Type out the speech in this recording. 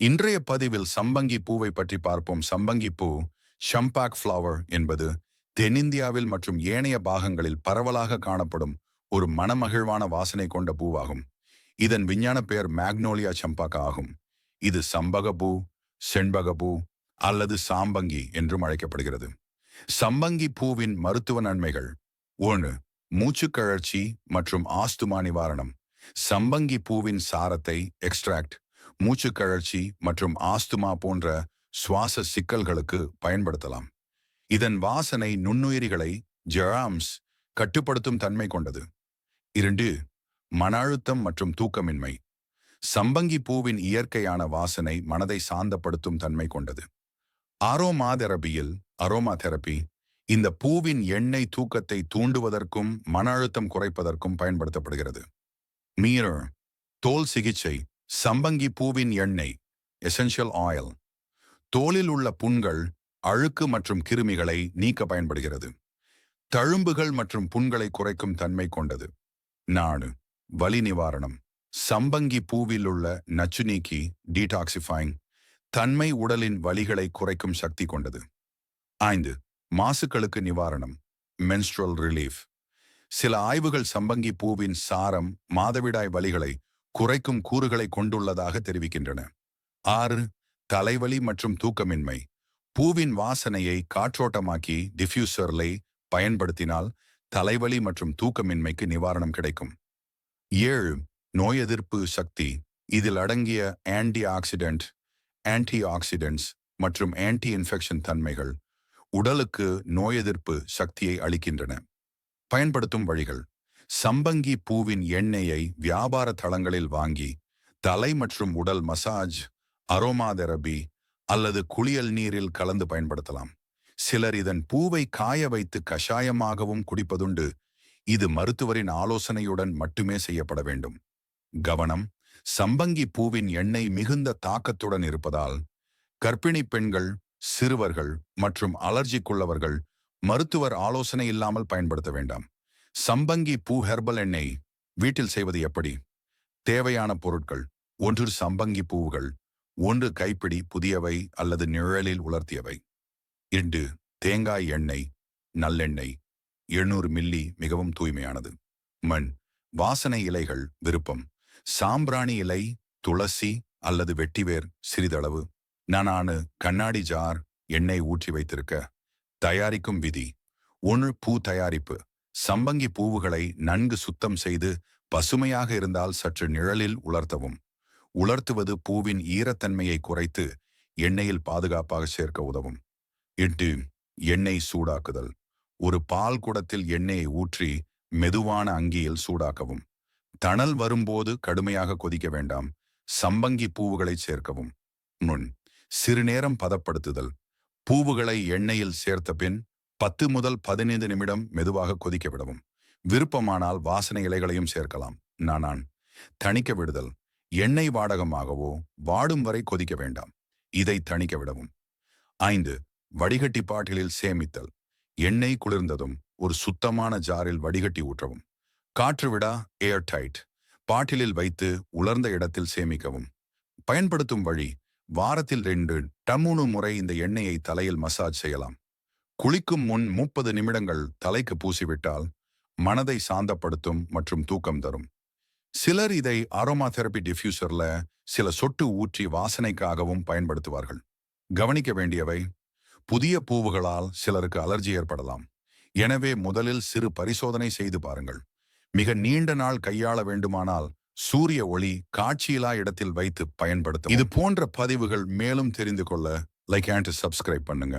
இன்றைய பதிவில் சம்பங்கி பூவை பற்றி பார்ப்போம். சம்பங்கி பூ ஷம்பாக் ஃப்ளவர் என்பது தென்னிந்தியாவில் மற்றும் ஏனைய பாகங்களில் பரவலாக காணப்படும் ஒரு மனமகிழ்வான வாசனை கொண்ட பூவாகும். இதன் விஞ்ஞான பெயர் மேக்னோலியா சம்பாக்கா ஆகும். இது சம்பக பூ செண்பக பூ அல்லது சாம்பங்கி என்றும் அழைக்கப்படுகிறது. சம்பங்கி பூவின் மருத்துவ நன்மைகள் ஒன்று மூச்சுக்கழற்சி மற்றும் ஆஸ்துமா நிவாரணம். சம்பங்கி பூவின் சாரத்தை எக்ஸ்ட்ராக்ட் மூச்சுக்கழற்சி மற்றும் ஆஸ்துமா போன்ற சுவாச சிக்கல்களுக்கு பயன்படுத்தலாம். இதன் வாசனை நுண்ணுயிரிகளை ஜெராம்ஸ் கட்டுப்படுத்தும் தன்மை கொண்டது. இரண்டு மன அழுத்தம் மற்றும் தூக்கமின்மை. சம்பங்கி பூவின் இயற்கையான வாசனை மனதை சாந்தப்படுத்தும் தன்மை கொண்டது. ஆரோமா தெரபியில் அரோமா தெரப்பி இந்த பூவின் எண்ணெய் தூக்கத்தை தூண்டுவதற்கும் மன அழுத்தம் குறைப்பதற்கும் பயன்படுத்தப்படுகிறது. மீரர் தோல் சிகிச்சை சம்பங்கி பூவின் எண்ணெய் எசென்ஷியல் ஆயில் தோலில் உள்ள புண்கள் அழுக்கு மற்றும் கிருமிகளை நீக்க பயன்படுகிறது. தழும்புகள் மற்றும் புண்களை குறைக்கும் தன்மை கொண்டது. நாடு வலி நிவாரணம். சம்பங்கி பூவில் உள்ள நச்சு நீக்கி டீடாக்சிஃபைங் தன்மை உடலின் வலிகளை குறைக்கும் சக்தி கொண்டது. ஐந்து மாசுக்களுக்கு நிவாரணம் மென்ஸ்ட்ரல் ரிலீஃப் சில ஆய்வுகள் சம்பங்கி பூவின் சாரம் மாதவிடாய் வலிகளை குறைக்கும் கூறுகளை கொண்டுள்ளதாக தெரிவிக்கின்றன. ஆறு தலைவலி மற்றும் தூக்கமின்மை. பூவின் வாசனையை காற்றோட்டமாக்கி டிஃப்யூசர்லை பயன்படுத்தினால் தலைவலி மற்றும் தூக்கமின்மைக்கு நிவாரணம் கிடைக்கும். ஏழு நோய் எதிர்ப்பு சக்தி. இதில் அடங்கிய ஆன்டி ஆக்சிடென்ட் ஆன்டி ஆக்சிடென்ட்ஸ் மற்றும் ஆன்டி இன்ஃபெக்ஷன் தன்மைகள் உடலுக்கு நோய் எதிர்ப்பு சக்தியை அளிக்கின்றன. பயன்படுத்தும் வழிகள். சம்பங்கி பூவின் எண்ணெயை வியாபார தளங்களில் வாங்கி தலை மற்றும் உடல் மசாஜ் அரோமா தெரபி அல்லது குளியல் நீரில் கலந்து பயன்படுத்தலாம். சிலர் இதன் பூவை காய வைத்து கஷாயமாகவும் குடிப்பதுண்டு. இது மருத்துவரின் ஆலோசனையுடன் மட்டுமே செய்யப்பட வேண்டும். கவனம் சம்பங்கி பூவின் எண்ணெய் மிகுந்த தாக்கத்துடன் இருப்பதால் கர்ப்பிணி பெண்கள் சிறுவர்கள் மற்றும் அலர்ஜிக்குள்ளவர்கள் மருத்துவர் ஆலோசனை இல்லாமல் பயன்படுத்த வேண்டாம். சம்பங்கி பூ ஹெர்பல் எண்ணெய் வீட்டில் செய்வது எப்படி? தேவையான பொருட்கள் ஒன்று சம்பங்கி பூவுகள் ஒன்று கைப்பிடி புதியவை அல்லது நிழலில் உலர்த்தியவை. இரண்டு தேங்காய் எண்ணெய் நல்லெண்ணெய் எழுநூறு மில்லி மிகவும் தூய்மையானது. மண் வாசனை இலைகள் விருப்பம். சாம்பிராணி இலை துளசி அல்லது வெட்டிவேர் சிறிதளவு. நானானு கண்ணாடி ஜார் எண்ணெய் ஊற்றி வைத்திருக்க தயாரிக்கும் விதி ஒன்று பூ தயாரிப்பு. சம்பங்கி பூவுகளை நன்கு சுத்தம் செய்து பசுமையாக இருந்தால் சற்று நிழலில் உலர்த்தவும். உலர்த்துவது பூவின் ஈரத்தன்மையை குறைத்து எண்ணெயில் பாதுகாப்பாக சேர்க்க உதவும். எட்டு எண்ணெய் சூடாக்குதல். ஒரு பால் குடத்தில் எண்ணெயை ஊற்றி மெதுவான அங்கியில் சூடாக்கவும். தணல் வரும்போது கடுமையாக கொதிக்க வேண்டாம். சம்பங்கி பூவுகளை சேர்க்கவும். நுண் சிறுநேரம் பதப்படுத்துதல். பூவுகளை எண்ணெயில் சேர்த்த பின் பத்து முதல் பதினைந்து நிமிடம் மெதுவாக கொதிக்க விடவும். விருப்பமானால் வாசனை இலைகளையும் சேர்க்கலாம். நானான். தணிக்க விடுதல். எண்ணெய் வாடகமாகவோ வாடும் வரை கொதிக்க வேண்டாம். இதை தணிக்க விடவும். ஐந்து. வடிகட்டி பாட்டிலில் சேமித்தல். எண்ணெய் குளிர்ந்ததும் ஒரு சுத்தமான ஜாரில் வடிகட்டி ஊற்றவும். காற்று விடா ஏர் டைட் பாட்டிலில் வைத்து உலர்ந்த இடத்தில் சேமிக்கவும். பயன்படுத்தும் வழி வாரத்தில் ரெண்டு டம்முணு முறை இந்த எண்ணெயை தலையில் மசாஜ் செய்யலாம். குளிக்கும் முன் முப்பது நிமிடங்கள் தலைக்கு பூசிவிட்டால் மனதை சாந்தப்படுத்தும் மற்றும் தூக்கம் தரும். சிலர் இதை அரோமா தெரப்பி டிஃப்யூசர்ல சில சொட்டு ஊற்றி வாசனைக்காகவும் பயன்படுத்துவார்கள். கவனிக்க வேண்டியவை புதிய பூவுகளால் சிலருக்கு அலர்ஜி ஏற்படலாம். எனவே முதலில் சிறு பரிசோதனை செய்து பாருங்கள். மிக நீண்ட நாள் கையாள வேண்டுமானால் சூரிய ஒளி காட்சியிலா இடத்தில் வைத்து பயன்படுத்தும் இது போன்ற பதிவுகள் மேலும் தெரிந்து கொள்ள லைக் அண்ட் சப்ஸ்கிரைப் பண்ணுங்க.